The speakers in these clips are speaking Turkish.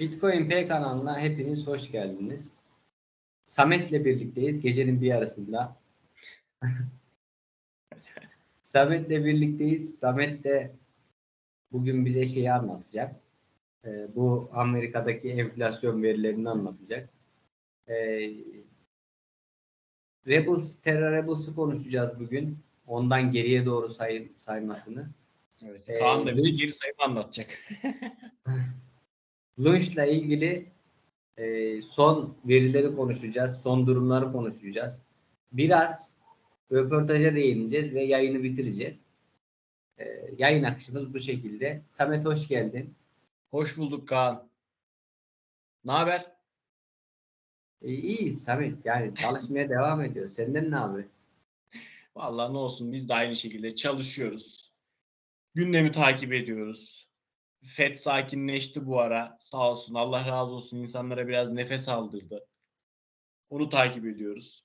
Bitcoin P kanalına hepiniz hoş geldiniz. Samet'le birlikteyiz gecenin bir yarısında. Samet'le birlikteyiz. Samet de bugün bize şeyi anlatacak. Ee, bu Amerika'daki enflasyon verilerini anlatacak. Ee, Rebels, Terra Rebels'ı konuşacağız bugün. Ondan geriye doğru say saymasını. Evet. Ee, Kaan da bize geri sayımı anlatacak. Launch'la ilgili e, son verileri konuşacağız, son durumları konuşacağız. Biraz röportaja değineceğiz ve yayını bitireceğiz. E, yayın akışımız bu şekilde. Samet hoş geldin. Hoş bulduk Kaan. Ne haber? E, iyiyiz Samet. Yani çalışmaya devam ediyor. Senden ne abi? Vallahi ne olsun biz de aynı şekilde çalışıyoruz. Gündemi takip ediyoruz. FED sakinleşti bu ara. Sağ olsun Allah razı olsun insanlara biraz nefes aldırdı. Onu takip ediyoruz.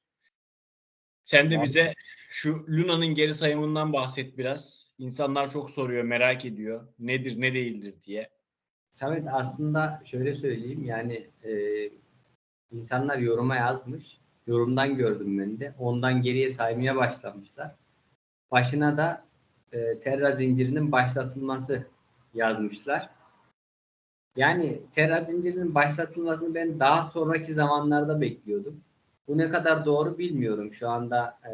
Sen de bize şu Luna'nın geri sayımından bahset biraz. İnsanlar çok soruyor, merak ediyor. Nedir, ne değildir diye. Samet aslında şöyle söyleyeyim yani e, insanlar yoruma yazmış. Yorumdan gördüm ben de. Ondan geriye saymaya başlamışlar. Başına da e, Terra zincirinin başlatılması yazmışlar. Yani Terra zincirinin başlatılmasını ben daha sonraki zamanlarda bekliyordum. Bu ne kadar doğru bilmiyorum. Şu anda e,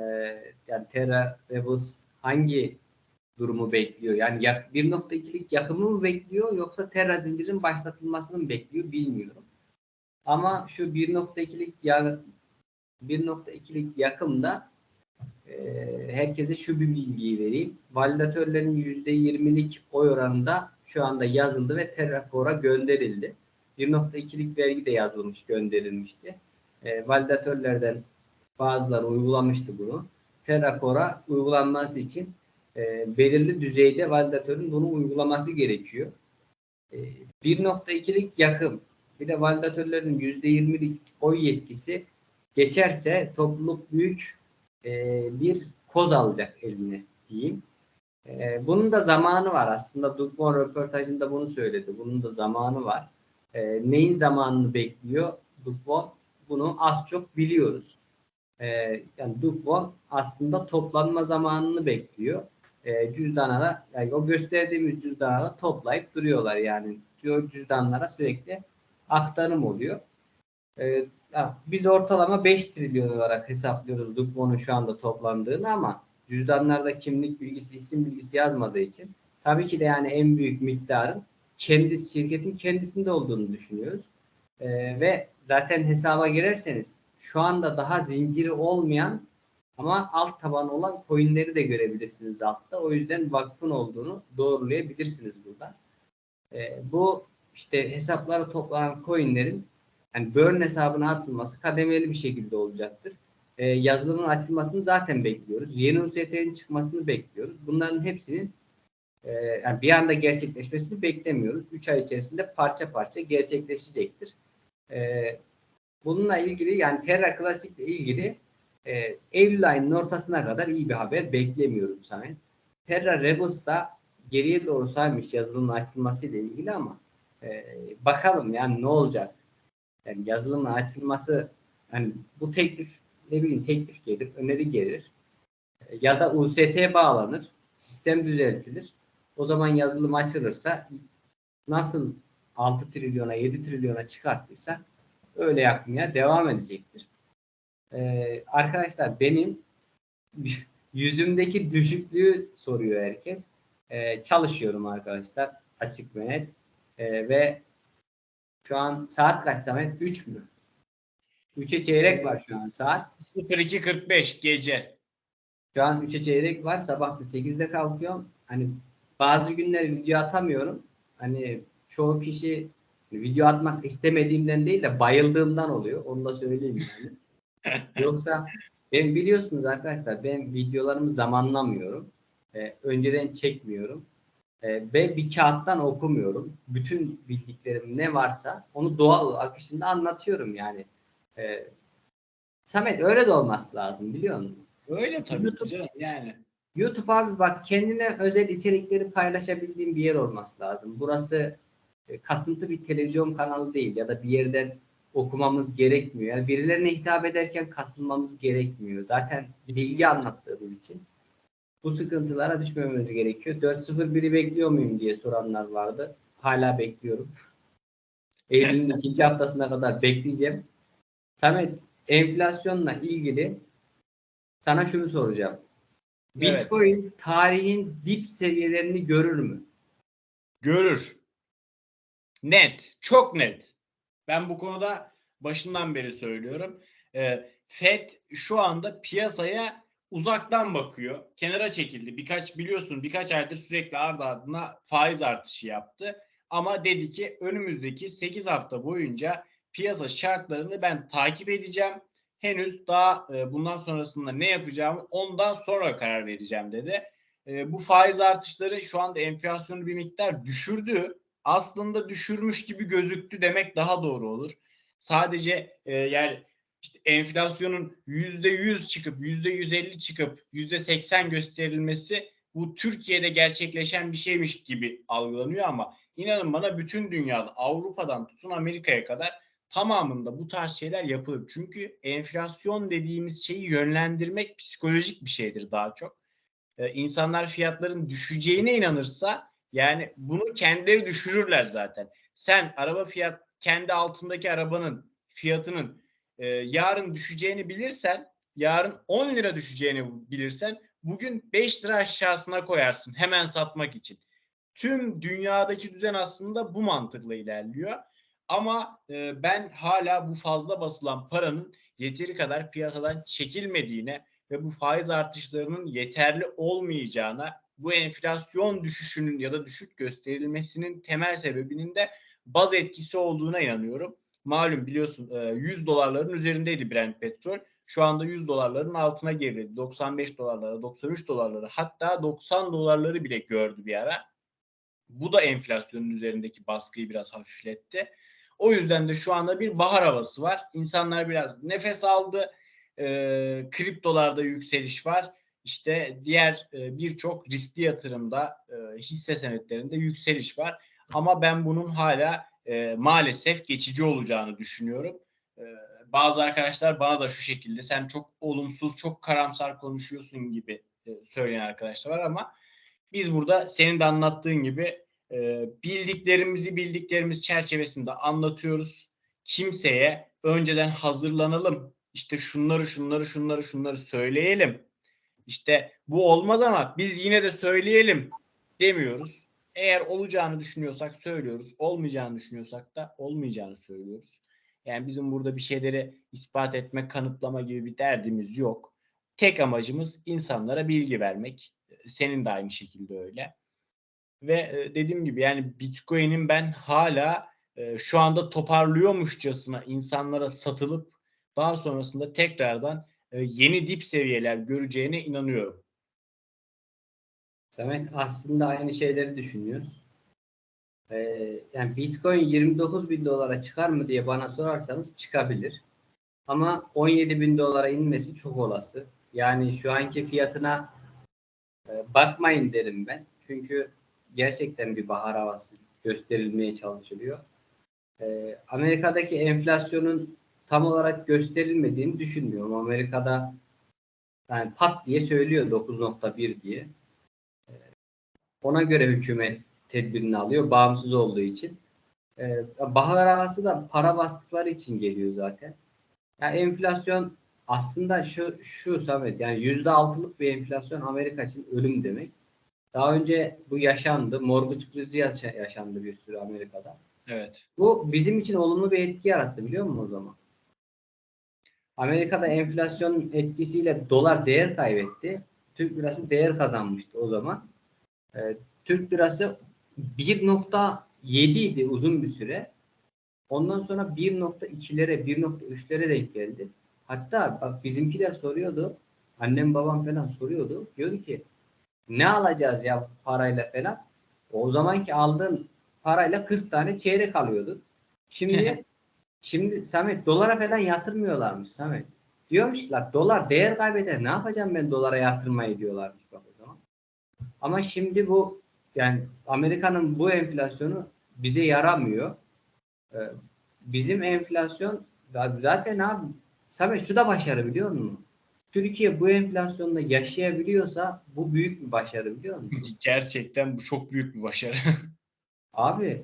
yani Terra Rebels hangi durumu bekliyor? Yani yak- 1.2'lik yakımı mı bekliyor yoksa Terra zincirin başlatılmasını mı bekliyor bilmiyorum. Ama şu 1.2'lik ya 1.2'lik yakımda herkese şu bir bilgiyi vereyim. Validatörlerin %20'lik oy oranında şu anda yazıldı ve Terracore'a gönderildi. 1.2'lik vergi de yazılmış, gönderilmişti. E, validatörlerden bazıları uygulamıştı bunu. Terracore'a uygulanması için e, belirli düzeyde validatörün bunu uygulaması gerekiyor. E, 1.2'lik yakım bir de validatörlerin %20'lik oy yetkisi geçerse topluluk büyük e, bir koz alacak eline diyeyim. E, bunun da zamanı var aslında. Dukmon röportajında bunu söyledi. Bunun da zamanı var. E, neyin zamanını bekliyor Dukmon? Bunu az çok biliyoruz. E, yani Dukmon aslında toplanma zamanını bekliyor. E, cüzdanlara, yani o gösterdiğimiz cüzdanlara toplayıp duruyorlar yani. Cüzdanlara sürekli aktarım oluyor. E, biz ortalama 5 trilyon olarak hesaplıyoruz Dukmon'un şu anda toplandığını ama cüzdanlarda kimlik bilgisi, isim bilgisi yazmadığı için tabii ki de yani en büyük miktarın kendi şirketin kendisinde olduğunu düşünüyoruz. Ee, ve zaten hesaba girerseniz şu anda daha zinciri olmayan ama alt taban olan coinleri de görebilirsiniz altta. O yüzden vakfın olduğunu doğrulayabilirsiniz buradan. Ee, bu işte hesaplara toplanan coinlerin yani burn hesabına atılması kademeli bir şekilde olacaktır. Ee, yazılımın açılmasını zaten bekliyoruz. Yeni UST'nin çıkmasını bekliyoruz. Bunların hepsinin e, yani bir anda gerçekleşmesini beklemiyoruz. 3 ay içerisinde parça parça gerçekleşecektir. Ee, bununla ilgili yani Terra Classic ile ilgili e, Eylül ayının ortasına kadar iyi bir haber beklemiyorum Samet. Terra Rebels da geriye doğru saymış yazılımın açılması ile ilgili ama e, bakalım yani ne olacak? Yani yazılımın açılması hani bu teklif ne bileyim teklif gelir, öneri gelir. Ya da UST bağlanır, sistem düzeltilir. O zaman yazılım açılırsa nasıl 6 trilyona 7 trilyona çıkarttıysa öyle yapmaya devam edecektir. Ee, arkadaşlar benim yüzümdeki düşüklüğü soruyor herkes. Ee, çalışıyorum arkadaşlar açık ve net. Ee, ve şu an saat kaç Samet? 3 mü? 3'e çeyrek var şu an saat. 02.45 gece. Şu an 3'e çeyrek var. Sabah da 8'de kalkıyorum. Hani bazı günler video atamıyorum. Hani çoğu kişi video atmak istemediğimden değil de bayıldığımdan oluyor. Onu da söyleyeyim yani. Yoksa ben biliyorsunuz arkadaşlar ben videolarımı zamanlamıyorum. Ee, önceden çekmiyorum. Ee, ve bir kağıttan okumuyorum. Bütün bildiklerim ne varsa onu doğal akışında anlatıyorum yani. Ee, Samet öyle de olması lazım biliyor musun? Öyle tabii YouTube- canım yani. YouTube abi bak kendine özel içerikleri paylaşabildiğin bir yer olması lazım. Burası e, kasıntı bir televizyon kanalı değil ya da bir yerden okumamız gerekmiyor. Yani birilerine hitap ederken kasılmamız gerekmiyor. Zaten bilgi anlattığımız için bu sıkıntılara düşmememiz gerekiyor. 4-0-1'i bekliyor muyum diye soranlar vardı. Hala bekliyorum. Eylül'ün ikinci haftasına kadar bekleyeceğim. Samet, enflasyonla ilgili sana şunu soracağım. Evet. Bitcoin tarihin dip seviyelerini görür mü? Görür. Net. Çok net. Ben bu konuda başından beri söylüyorum. Ee, FED şu anda piyasaya uzaktan bakıyor. Kenara çekildi. Birkaç biliyorsun birkaç aydır sürekli ardı ardına faiz artışı yaptı. Ama dedi ki önümüzdeki 8 hafta boyunca piyasa şartlarını ben takip edeceğim. Henüz daha e, bundan sonrasında ne yapacağımı ondan sonra karar vereceğim dedi. E, bu faiz artışları şu anda enflasyonu bir miktar düşürdü. Aslında düşürmüş gibi gözüktü demek daha doğru olur. Sadece e, yani işte enflasyonun yüzde yüz çıkıp yüzde yüz elli çıkıp yüzde seksen gösterilmesi bu Türkiye'de gerçekleşen bir şeymiş gibi algılanıyor ama inanın bana bütün dünyada Avrupa'dan tutun Amerika'ya kadar tamamında bu tarz şeyler yapılır. Çünkü enflasyon dediğimiz şeyi yönlendirmek psikolojik bir şeydir daha çok. Ee, insanlar fiyatların düşeceğine inanırsa yani bunu kendileri düşürürler zaten. Sen araba fiyat kendi altındaki arabanın fiyatının e, yarın düşeceğini bilirsen, yarın 10 lira düşeceğini bilirsen bugün 5 lira aşağısına koyarsın hemen satmak için. Tüm dünyadaki düzen aslında bu mantıkla ilerliyor. Ama e, ben hala bu fazla basılan paranın yeteri kadar piyasadan çekilmediğine ve bu faiz artışlarının yeterli olmayacağına, bu enflasyon düşüşünün ya da düşük gösterilmesinin temel sebebinin de baz etkisi olduğuna inanıyorum. Malum biliyorsun e, 100 dolarların üzerindeydi Brent petrol. Şu anda 100 dolarların altına geriledi. 95 dolarlara, 93 dolarlara hatta 90 dolarları bile gördü bir ara. Bu da enflasyonun üzerindeki baskıyı biraz hafifletti. O yüzden de şu anda bir bahar havası var. İnsanlar biraz nefes aldı. E, kriptolarda yükseliş var. İşte diğer e, birçok riskli yatırımda e, hisse senetlerinde yükseliş var. Ama ben bunun hala e, maalesef geçici olacağını düşünüyorum. E, bazı arkadaşlar bana da şu şekilde sen çok olumsuz, çok karamsar konuşuyorsun gibi e, söyleyen arkadaşlar var ama biz burada senin de anlattığın gibi e, bildiklerimizi bildiklerimiz çerçevesinde anlatıyoruz. Kimseye önceden hazırlanalım. İşte şunları şunları şunları şunları söyleyelim. İşte bu olmaz ama biz yine de söyleyelim demiyoruz. Eğer olacağını düşünüyorsak söylüyoruz. Olmayacağını düşünüyorsak da olmayacağını söylüyoruz. Yani bizim burada bir şeyleri ispat etme, kanıtlama gibi bir derdimiz yok. Tek amacımız insanlara bilgi vermek. Senin de aynı şekilde öyle. Ve e, dediğim gibi yani Bitcoin'in ben hala e, şu anda toparlıyormuşçasına insanlara satılıp daha sonrasında tekrardan e, yeni dip seviyeler göreceğine inanıyorum. Samet aslında aynı şeyleri düşünüyoruz. Ee, yani Bitcoin 29 bin dolara çıkar mı diye bana sorarsanız çıkabilir. Ama 17 bin dolara inmesi çok olası. Yani şu anki fiyatına e, bakmayın derim ben. Çünkü gerçekten bir bahar havası gösterilmeye çalışılıyor. Ee, Amerika'daki enflasyonun tam olarak gösterilmediğini düşünmüyorum. Amerika'da yani pat diye söylüyor 9.1 diye. Ona göre hükümet tedbirini alıyor bağımsız olduğu için. Ee, bahar havası da para bastıkları için geliyor zaten. Yani enflasyon aslında şu şu Samet yani yüzde altılık bir enflasyon Amerika için ölüm demek. Daha önce bu yaşandı. Mortgage krizi yaşandı bir sürü Amerika'da. Evet. Bu bizim için olumlu bir etki yarattı biliyor musun o zaman? Amerika'da enflasyon etkisiyle dolar değer kaybetti. Türk lirası değer kazanmıştı o zaman. Ee, Türk lirası 1.7 idi uzun bir süre. Ondan sonra 1.2'lere, 1.3'lere denk geldi. Hatta bak bizimkiler soruyordu. Annem babam falan soruyordu. Diyordu ki ne alacağız ya parayla falan. O zamanki aldığın parayla 40 tane çeyrek alıyordun. Şimdi şimdi Samet dolara falan yatırmıyorlarmış Samet. Diyormuşlar dolar değer kaybeder. Ne yapacağım ben dolara yatırmayı diyorlarmış bak. Ama şimdi bu yani Amerika'nın bu enflasyonu bize yaramıyor. Ee, bizim enflasyon zaten abi Samet şu da başarı biliyor musun? Türkiye bu enflasyonda yaşayabiliyorsa bu büyük bir başarı biliyor musun? Gerçekten bu çok büyük bir başarı. Abi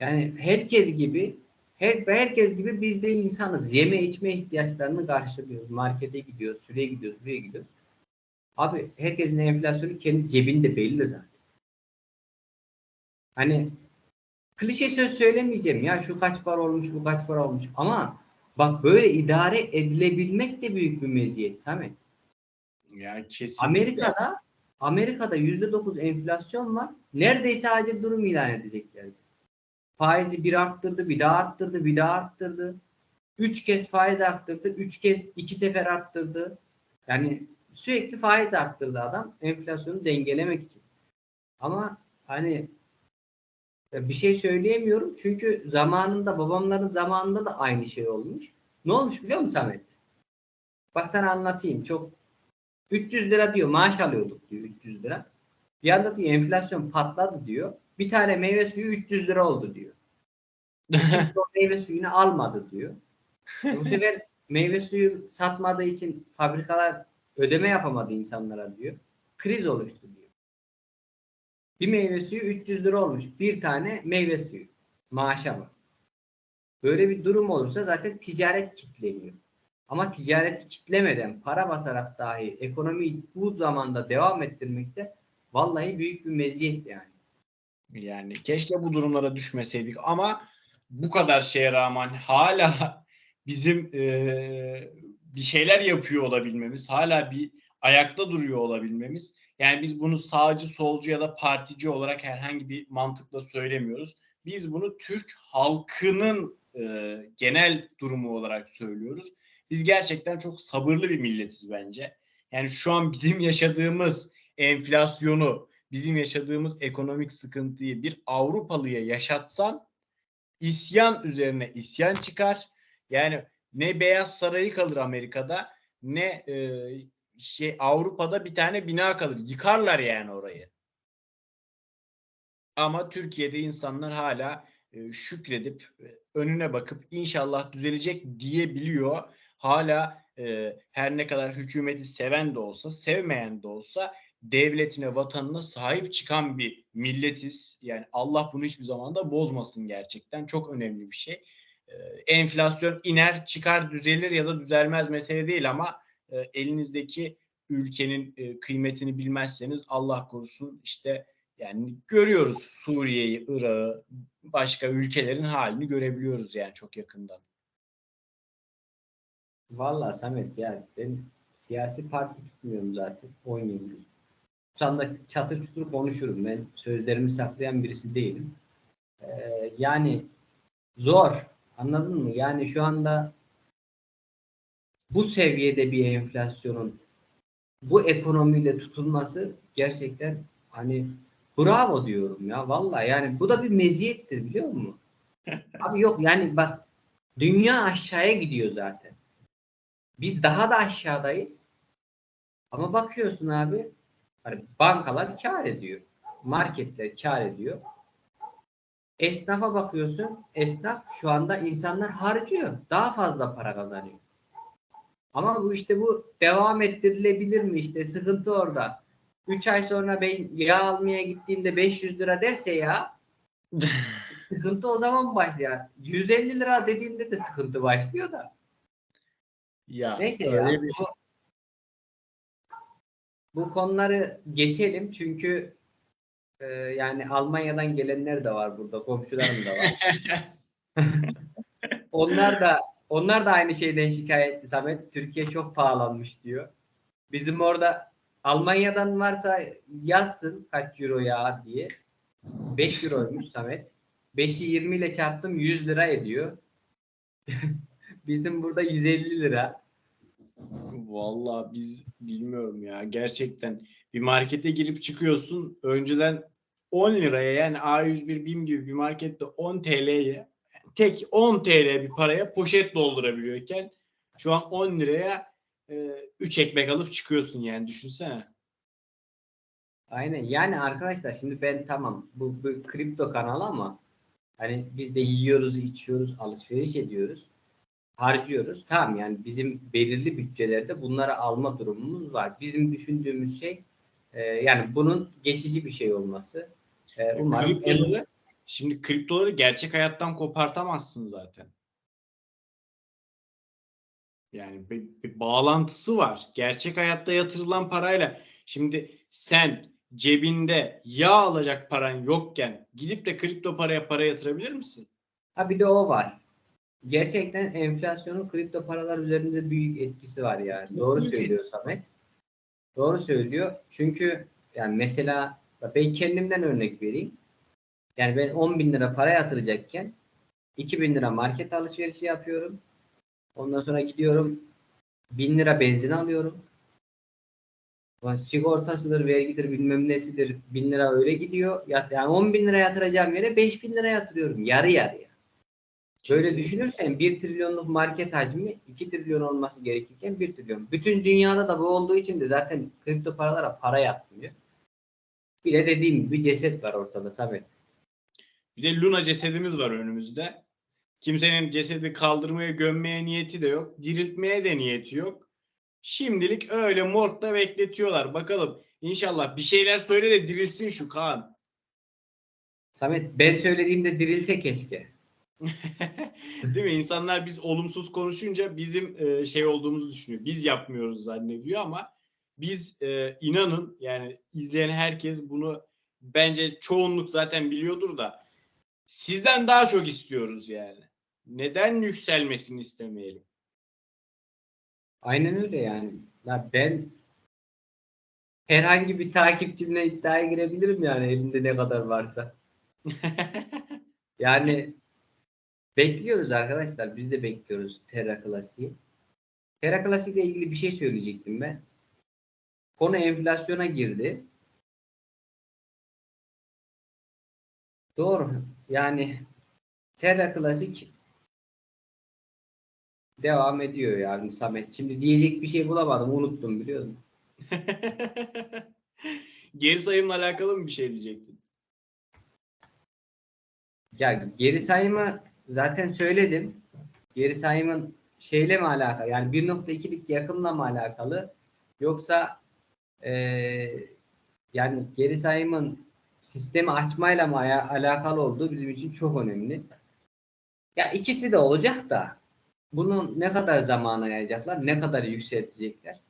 yani herkes gibi her, herkes gibi biz de insanız. Yeme içme ihtiyaçlarını karşılıyoruz. Markete gidiyoruz, şuraya gidiyoruz, buraya gidiyoruz. Abi herkesin enflasyonu kendi cebinde belli zaten. Hani klişe söz söylemeyeceğim ya şu kaç para olmuş, bu kaç para olmuş. Ama bak böyle idare edilebilmek de büyük bir meziyet Samet. yani kesinlikle. Amerika'da Amerika'da yüzde dokuz enflasyon var. Neredeyse acil durum ilan edeceklerdi. Faizi bir arttırdı, bir daha arttırdı, bir daha arttırdı. Üç kez faiz arttırdı, üç kez iki sefer arttırdı. Yani sürekli faiz arttırdı adam enflasyonu dengelemek için. Ama hani e, bir şey söyleyemiyorum çünkü zamanında babamların zamanında da aynı şey olmuş. Ne olmuş biliyor musun Samet? Bak sana anlatayım. Çok 300 lira diyor maaş alıyorduk diyor 300 lira. Bir anda diyor enflasyon patladı diyor. Bir tane meyve suyu 300 lira oldu diyor. Kimse o meyve suyunu almadı diyor. Bu sefer meyve suyu satmadığı için fabrikalar ödeme yapamadı insanlara diyor. Kriz oluştu diyor. Bir meyve suyu 300 lira olmuş. Bir tane meyve suyu. Maaşa bak. Böyle bir durum olursa zaten ticaret kitleniyor. Ama ticareti kitlemeden para basarak dahi ekonomiyi bu zamanda devam ettirmekte vallahi büyük bir meziyet yani. Yani keşke bu durumlara düşmeseydik ama bu kadar şeye rağmen hala bizim eee, bir şeyler yapıyor olabilmemiz, hala bir ayakta duruyor olabilmemiz. Yani biz bunu sağcı, solcu ya da partici olarak herhangi bir mantıkla söylemiyoruz. Biz bunu Türk halkının eee, genel durumu olarak söylüyoruz. Biz gerçekten çok sabırlı bir milletiz bence. Yani şu an bizim yaşadığımız enflasyonu, bizim yaşadığımız ekonomik sıkıntıyı bir Avrupalıya yaşatsan isyan üzerine isyan çıkar. Yani ne Beyaz Sarayı kalır Amerika'da ne e, şey Avrupa'da bir tane bina kalır. Yıkarlar yani orayı. Ama Türkiye'de insanlar hala e, şükredip e, önüne bakıp inşallah düzelecek diyebiliyor. Hala e, her ne kadar hükümeti seven de olsa, sevmeyen de olsa devletine, vatanına sahip çıkan bir milletiz. Yani Allah bunu hiçbir zaman da bozmasın gerçekten. Çok önemli bir şey. Ee, enflasyon iner, çıkar, düzelir ya da düzelmez mesele değil ama e, elinizdeki ülkenin e, kıymetini bilmezseniz Allah korusun işte yani görüyoruz Suriye'yi, Irak'ı, başka ülkelerin halini görebiliyoruz yani çok yakından. Vallahi Samet ya ben siyasi parti tutmuyorum zaten 10 yıldır. Şu anda çatır çutur konuşurum. Ben sözlerimi saklayan birisi değilim. Ee, yani zor. Anladın mı? Yani şu anda bu seviyede bir enflasyonun bu ekonomiyle tutulması gerçekten hani bravo diyorum ya vallahi yani bu da bir meziyettir biliyor musun? Abi yok yani bak dünya aşağıya gidiyor zaten. Biz daha da aşağıdayız. Ama bakıyorsun abi hani bankalar kar ediyor. Marketler kar ediyor. Esnafa bakıyorsun. Esnaf şu anda insanlar harcıyor. Daha fazla para kazanıyor. Ama bu işte bu devam ettirilebilir mi? İşte sıkıntı orada. 3 ay sonra ben yağ almaya gittiğimde 500 lira derse ya sıkıntı o zaman başlıyor. 150 lira dediğimde de sıkıntı başlıyor da. Ya Neyse ya. bir- Bu, bu konuları geçelim çünkü e, yani Almanya'dan gelenler de var burada, komşularım da var. onlar da onlar da aynı şeyden şikayetçi Samet. Türkiye çok pahalanmış diyor. Bizim orada Almanya'dan varsa yazsın kaç euro ya diye. 5 euroymuş Samet. 5'i 20 ile çarptım 100 lira ediyor. Bizim burada 150 lira. Vallahi biz bilmiyorum ya gerçekten bir markete girip çıkıyorsun önceden 10 liraya yani A101 BİM gibi bir markette 10 TL'ye tek 10 TL bir paraya poşet doldurabiliyorken şu an 10 liraya 3 ekmek alıp çıkıyorsun yani düşünsene. Aynen yani arkadaşlar şimdi ben tamam bu, bu kripto kanal ama Hani biz de yiyoruz, içiyoruz, alışveriş ediyoruz, harcıyoruz. Tamam yani bizim belirli bütçelerde bunları alma durumumuz var. Bizim düşündüğümüz şey e, yani bunun geçici bir şey olması. E, umarım en- Kriptoları, şimdi kriptoları gerçek hayattan kopartamazsın zaten. Yani bir, bir bağlantısı var. Gerçek hayatta yatırılan parayla şimdi sen cebinde yağ alacak paran yokken gidip de kripto paraya para yatırabilir misin? Ha bir de o var. Gerçekten enflasyonun kripto paralar üzerinde büyük etkisi var yani. Çok Doğru söylüyor Samet. Doğru söylüyor. Çünkü yani mesela ben kendimden örnek vereyim. Yani ben 10 bin lira para yatıracakken 2 bin lira market alışverişi yapıyorum. Ondan sonra gidiyorum 1000 lira benzin alıyorum. Ulan Sigortasıdır, vergidir, bilmem nesidir. 1000 lira öyle gidiyor. Yani 10 bin lira yatıracağım yere 5 bin lira yatırıyorum. Yarı yarıya. Böyle düşünürsen 1 trilyonluk market hacmi 2 trilyon olması gerekirken 1 trilyon. Bütün dünyada da bu olduğu için de zaten kripto paralara para yatmıyor. Bir de dediğim gibi ceset var ortada Samet. Bir de Luna cesedimiz var önümüzde. Kimsenin cesedi kaldırmaya, gömmeye niyeti de yok. Diriltmeye de niyeti yok. Şimdilik öyle morgda bekletiyorlar. Bakalım İnşallah bir şeyler söyle de dirilsin şu Kaan. Samet ben söylediğimde dirilse keşke. Değil mi? İnsanlar biz olumsuz konuşunca bizim e, şey olduğumuzu düşünüyor. Biz yapmıyoruz zannediyor ama biz e, inanın yani izleyen herkes bunu bence çoğunluk zaten biliyordur da sizden daha çok istiyoruz yani. Neden yükselmesini istemeyelim? Aynen öyle yani. Ya ben herhangi bir takipçimle iddiaya girebilirim yani elimde ne kadar varsa. Yani bekliyoruz arkadaşlar. Biz de bekliyoruz Terra Klasiği. Terra Klasik ile ilgili bir şey söyleyecektim ben. Konu enflasyona girdi. Doğru. Yani Terra Klasik devam ediyor yani Samet. Şimdi diyecek bir şey bulamadım. Unuttum biliyor musun? Geri sayımla alakalı mı bir şey diyecektin? Ya geri sayımı zaten söyledim. Geri sayımın şeyle mi alakalı? Yani 1.2'lik yakımla mı alakalı? Yoksa eee, yani geri sayımın sistemi açmayla mı alakalı olduğu bizim için çok önemli. Ya ikisi de olacak da bunu ne kadar zamana yayacaklar, ne kadar yükseltecekler?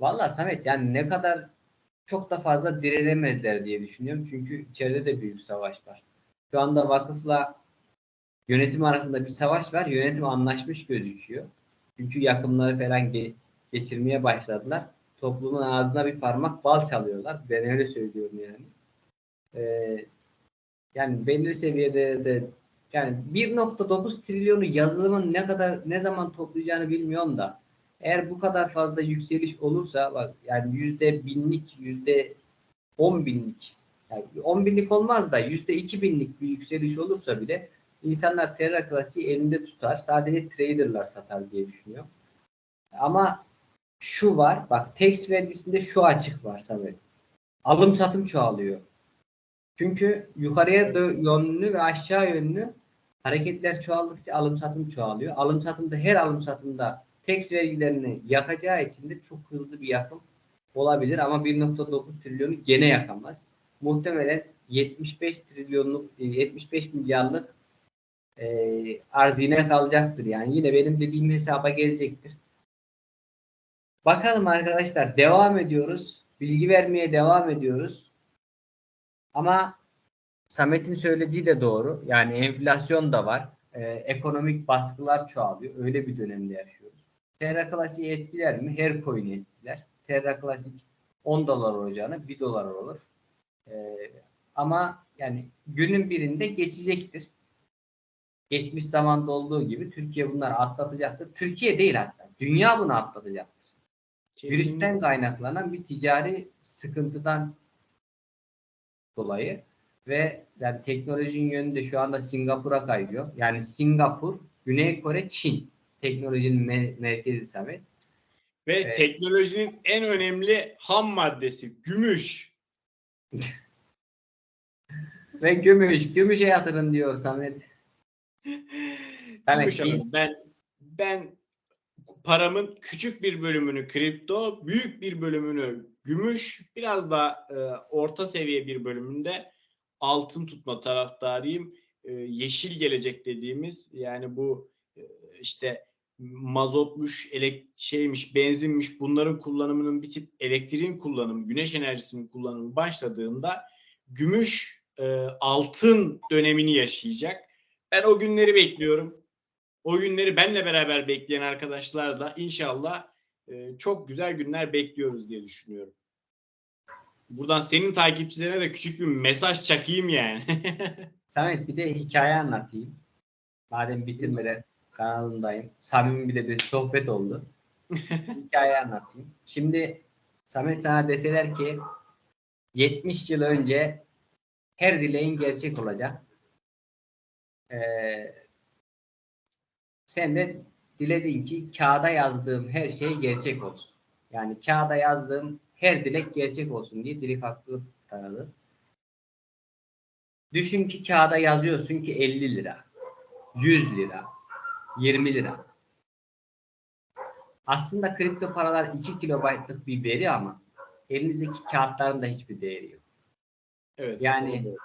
Vallahi Samet yani ne kadar çok da fazla direnemezler diye düşünüyorum. Çünkü içeride de büyük savaş var. Şu anda vakıfla yönetim arasında bir savaş var. Yönetim anlaşmış gözüküyor. Çünkü yakımları falan ge- geçirmeye başladılar. Toplumun ağzına bir parmak bal çalıyorlar. Ben öyle söylüyorum yani. Ee, yani belli seviyede de yani 1.9 trilyonu yazılımın ne kadar ne zaman toplayacağını bilmiyorum da eğer bu kadar fazla yükseliş olursa bak yani yüzde binlik yüzde on binlik yani 10 binlik olmaz da yüzde iki binlik bir yükseliş olursa bile insanlar Terra Klasiği elinde tutar. Sadece traderlar satar diye düşünüyor. Ama şu var. Bak tax vergisinde şu açık var Samet. Alım satım çoğalıyor. Çünkü yukarıya yönlü ve aşağı yönlü hareketler çoğaldıkça alım satım çoğalıyor. Alım satımda her alım satımda tax vergilerini yakacağı için de çok hızlı bir yakım olabilir ama 1.9 trilyonu gene yakamaz. Muhtemelen 75 trilyonluk e, 75 milyarlık e, arz yine kalacaktır. Yani yine benim dediğim hesaba gelecektir. Bakalım arkadaşlar devam ediyoruz. Bilgi vermeye devam ediyoruz. Ama Samet'in söylediği de doğru. Yani enflasyon da var. E, ekonomik baskılar çoğalıyor. Öyle bir dönemde yaşıyoruz. Terra Classic'i etkiler mi? Her coin'i etkiler. Terra Classic 10 dolar olacağını 1 dolar olur. E, ama yani günün birinde geçecektir. Geçmiş zamanda olduğu gibi Türkiye bunları atlatacaktır. Türkiye değil hatta. Dünya bunu atlatacaktır. Virüsten kaynaklanan bir ticari sıkıntıdan dolayı ve yani teknolojinin yönünde şu anda Singapur'a kayıyor. Yani Singapur, Güney Kore, Çin teknolojinin me- merkezi Samet. Ve Evet. teknolojinin en önemli ham maddesi gümüş. Ve gümüş. Gümüşe yatırın diyor Samet. Evet, Gümüş biz- ben ben paramın küçük bir bölümünü kripto, büyük bir bölümünü gümüş, biraz da e, orta seviye bir bölümünde altın tutma taraftarıyım. E, yeşil gelecek dediğimiz yani bu e, işte mazotmuş, elek şeymiş, benzinmiş bunların kullanımının bitip elektriğin kullanımı, güneş enerjisinin kullanımı başladığında gümüş e, altın dönemini yaşayacak. Ben o günleri bekliyorum. O günleri benle beraber bekleyen arkadaşlar da inşallah e, çok güzel günler bekliyoruz diye düşünüyorum. Buradan senin takipçilerine de küçük bir mesaj çakayım yani. Samet bir de hikaye anlatayım. Madem bitirmeden kanalındayım. Samimi bir de bir sohbet oldu. hikaye anlatayım. Şimdi Samet sana deseler ki 70 yıl önce her dileğin gerçek olacak. Ee, sen de diledin ki kağıda yazdığım her şey gerçek olsun. Yani kağıda yazdığım her dilek gerçek olsun diye dilek hakkı taradı. Düşün ki kağıda yazıyorsun ki 50 lira, 100 lira, 20 lira. Aslında kripto paralar 2 kilobaytlık bir veri ama elinizdeki kağıtların da hiçbir değeri yok. evet. Yani- doğru.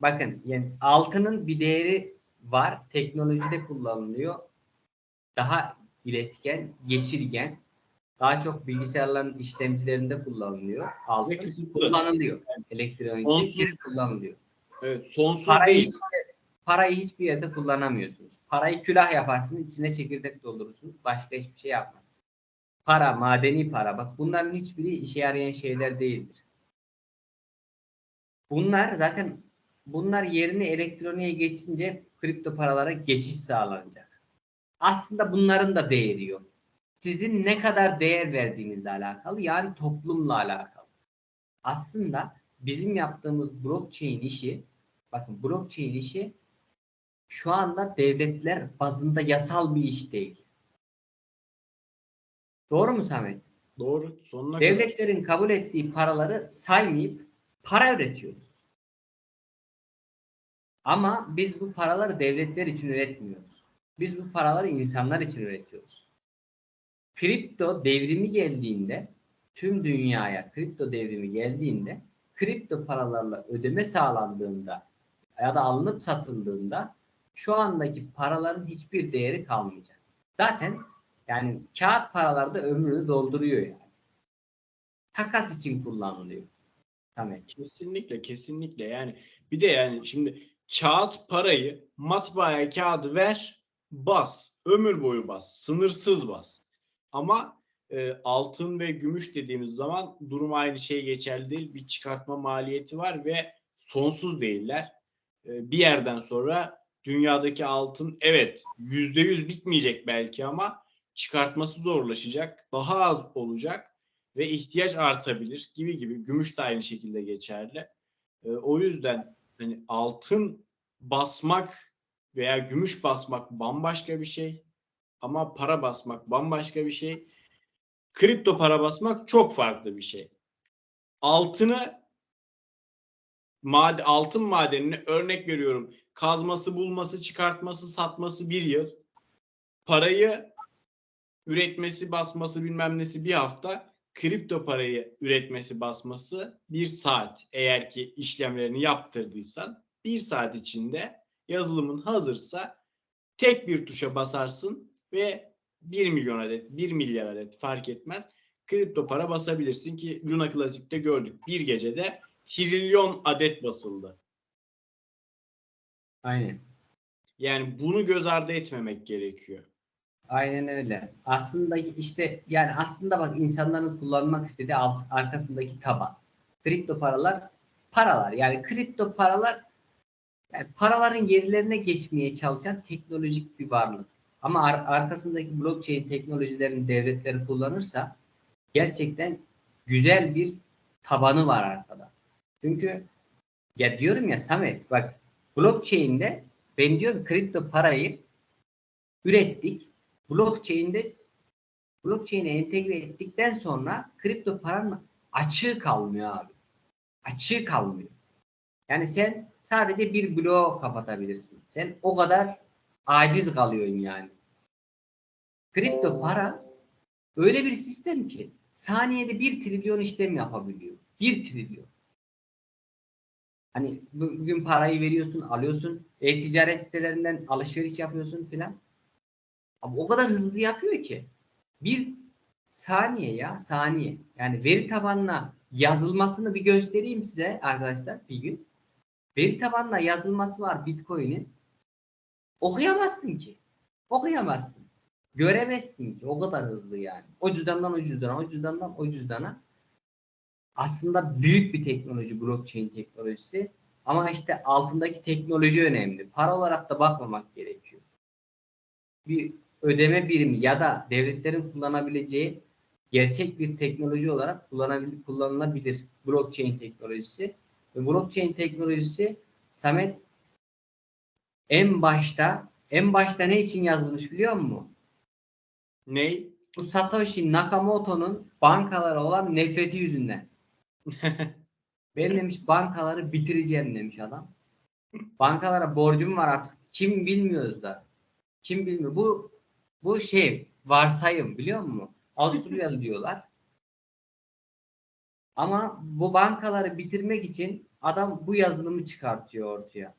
Bakın yani altının bir değeri var. Teknolojide kullanılıyor. Daha iletken, geçirgen. Daha çok bilgisayarların işlemcilerinde kullanılıyor. Altın kullanılıyor. Elektronik Onsuz. kullanılıyor. Evet, sonsuz Parayı, değil. hiç, parayı hiçbir yerde kullanamıyorsunuz. Parayı külah yaparsınız, içine çekirdek doldurursunuz. Başka hiçbir şey yapmaz. Para, madeni para. Bak bunların hiçbiri işe yarayan şeyler değildir. Bunlar zaten bunlar yerini elektroniğe geçince kripto paralara geçiş sağlanacak. Aslında bunların da değeri yok. Sizin ne kadar değer verdiğinizle alakalı yani toplumla alakalı. Aslında bizim yaptığımız blockchain işi bakın blockchain işi şu anda devletler bazında yasal bir iş değil. Doğru mu Samet? Doğru. Sonuna kadar. Devletlerin kabul ettiği paraları saymayıp para üretiyoruz. Ama biz bu paraları devletler için üretmiyoruz. Biz bu paraları insanlar için üretiyoruz. Kripto devrimi geldiğinde tüm dünyaya kripto devrimi geldiğinde kripto paralarla ödeme sağlandığında ya da alınıp satıldığında şu andaki paraların hiçbir değeri kalmayacak. Zaten yani kağıt paralarda ömrünü dolduruyor yani. Takas için kullanılıyor. Tamam. Kesinlikle kesinlikle yani bir de yani şimdi kağıt parayı matbaaya kağıdı ver bas. Ömür boyu bas. Sınırsız bas. Ama e, altın ve gümüş dediğimiz zaman durum aynı şey geçerli değil. Bir çıkartma maliyeti var ve sonsuz değiller. E, bir yerden sonra dünyadaki altın evet yüzde yüz bitmeyecek belki ama çıkartması zorlaşacak daha az olacak ve ihtiyaç artabilir gibi gibi. Gümüş de aynı şekilde geçerli. Ee, o yüzden hani altın basmak veya gümüş basmak bambaşka bir şey ama para basmak bambaşka bir şey. Kripto para basmak çok farklı bir şey. Altını mad altın madenini örnek veriyorum. Kazması, bulması, çıkartması, satması bir yıl. Parayı üretmesi, basması bilmem nesi bir hafta kripto parayı üretmesi basması bir saat eğer ki işlemlerini yaptırdıysan bir saat içinde yazılımın hazırsa tek bir tuşa basarsın ve 1 milyon adet 1 milyar adet fark etmez kripto para basabilirsin ki Luna Classic'te gördük bir gecede trilyon adet basıldı. Aynen. Yani bunu göz ardı etmemek gerekiyor. Aynen öyle. Aslında işte yani aslında bak insanların kullanmak istediği alt, arkasındaki taban. Kripto paralar paralar. Yani kripto paralar yani paraların yerlerine geçmeye çalışan teknolojik bir varlık. Ama ar- arkasındaki blockchain teknolojilerini devletleri kullanırsa gerçekten güzel bir tabanı var arkada. Çünkü ya diyorum ya Samet bak blockchain'de ben diyorum kripto parayı ürettik. Blockchain'de blockchain'e entegre ettikten sonra kripto paranın açığı kalmıyor abi. Açığı kalmıyor. Yani sen sadece bir bloğu kapatabilirsin. Sen o kadar aciz kalıyorsun yani. Kripto para öyle bir sistem ki saniyede bir trilyon işlem yapabiliyor. Bir trilyon. Hani bugün parayı veriyorsun, alıyorsun, e-ticaret sitelerinden alışveriş yapıyorsun filan. Ama o kadar hızlı yapıyor ki bir saniye ya saniye. Yani veri tabanına yazılmasını bir göstereyim size arkadaşlar bir gün. Veri tabanına yazılması var Bitcoin'in. Okuyamazsın ki. Okuyamazsın. Göremezsin ki. O kadar hızlı yani. O cüzdandan o cüzdana, o cüzdandan o cüzdana. Aslında büyük bir teknoloji blockchain teknolojisi. Ama işte altındaki teknoloji önemli. Para olarak da bakmamak gerekiyor. Bir ödeme birimi ya da devletlerin kullanabileceği gerçek bir teknoloji olarak kullanılabilir blockchain teknolojisi. Ve blockchain teknolojisi Samet en başta en başta ne için yazılmış biliyor musun? Ney? Bu Satoshi Nakamoto'nun bankalara olan nefreti yüzünden. Ben demiş bankaları bitireceğim demiş adam. Bankalara borcum var artık. Kim bilmiyoruz da. Kim bilmiyor. Bu bu şey varsayım biliyor musun? Avusturyalı diyorlar. Ama bu bankaları bitirmek için adam bu yazılımı çıkartıyor ortaya.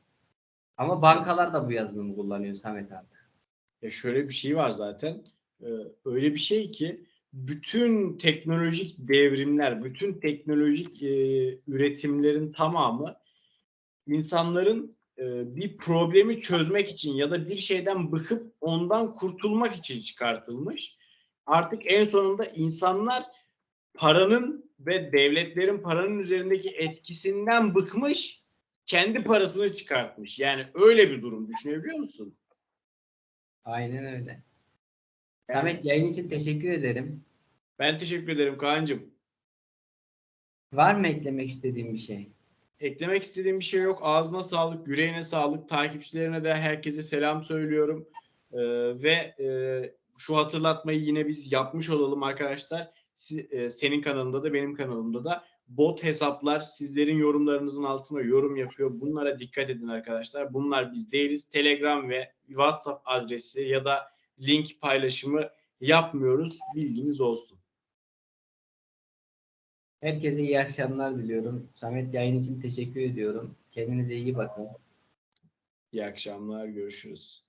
Ama bankalar da bu yazılımı kullanıyor Samet artık. Ya şöyle bir şey var zaten. Ee, öyle bir şey ki bütün teknolojik devrimler, bütün teknolojik e, üretimlerin tamamı insanların bir problemi çözmek için ya da bir şeyden bıkıp ondan kurtulmak için çıkartılmış. Artık en sonunda insanlar paranın ve devletlerin paranın üzerindeki etkisinden bıkmış, kendi parasını çıkartmış. Yani öyle bir durum düşünebiliyor musun? Aynen öyle. Samet yayın için teşekkür ederim. Ben teşekkür ederim Kaan'cığım. Var mı eklemek istediğim bir şey? Eklemek istediğim bir şey yok. Ağzına sağlık, yüreğine sağlık. Takipçilerine de herkese selam söylüyorum. Ee, ve e, şu hatırlatmayı yine biz yapmış olalım arkadaşlar. Si- e, senin kanalında da benim kanalımda da bot hesaplar sizlerin yorumlarınızın altına yorum yapıyor. Bunlara dikkat edin arkadaşlar. Bunlar biz değiliz. Telegram ve WhatsApp adresi ya da link paylaşımı yapmıyoruz. Bilginiz olsun. Herkese iyi akşamlar diliyorum. Samet yayın için teşekkür ediyorum. Kendinize iyi bakın. İyi akşamlar. Görüşürüz.